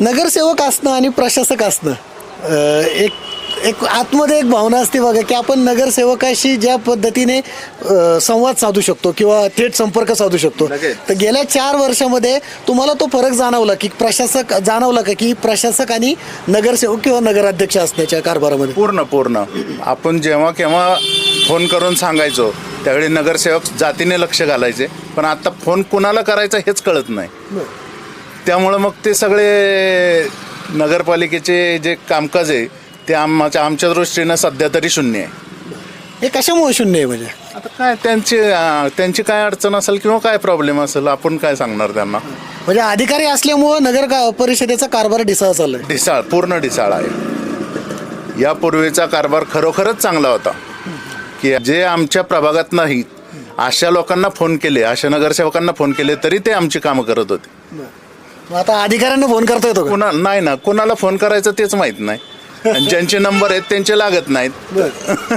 नगरसेवक असणं आणि प्रशासक असणं एक एक आतमध्ये एक भावना असते बघा की आपण नगरसेवकाशी ज्या पद्धतीने संवाद साधू शकतो किंवा थेट संपर्क साधू शकतो. तर गेल्या चार वर्षामध्ये तुम्हाला तो फरक जाणवला की प्रशासक जाणवला का की प्रशासक आणि नगरसेवक किंवा नगराध्यक्ष असण्याच्या कारभारामध्ये? पूर्ण पूर्ण. आपण जेव्हा केव्हा फोन करून सांगायचो त्यावेळी नगरसेवक जातीने लक्ष घालायचे पण आता फोन कुणाला करायचा हेच कळत नाही. त्यामुळं मग ते सगळे नगरपालिकेचे जे कामकाज आहे ते आमच्या आमच्या दृष्टीनं सध्या तरी शून्य आहे. हे कशामुळे शून्य आहे म्हणजे? आता काय त्यांची अं, त्यांची काय अडचण असेल किंवा काय प्रॉब्लेम असेल आपण काय सांगणार त्यांना? म्हणजे अधिकारी असल्यामुळं नगर का- परिषदेचा कारभार ढिसाळ चाललाय ढिसाळ पूर्ण ढिसाळ आहे. यापूर्वीचा कारभार खरोखरच चांगला होता. की जे आमच्या प्रभागात नाही अशा लोकांना फोन केले अशा नगरसेवकांना फोन केले तरी ते आमची कामं करत होते. मग आता अधिकाऱ्यांना फोन करता येतो का? कुणा नाही ना. कुणाला फोन करायचं तेच माहीत नाही. आणि ज्यांचे नंबर आहेत त्यांचे लागत नाहीत.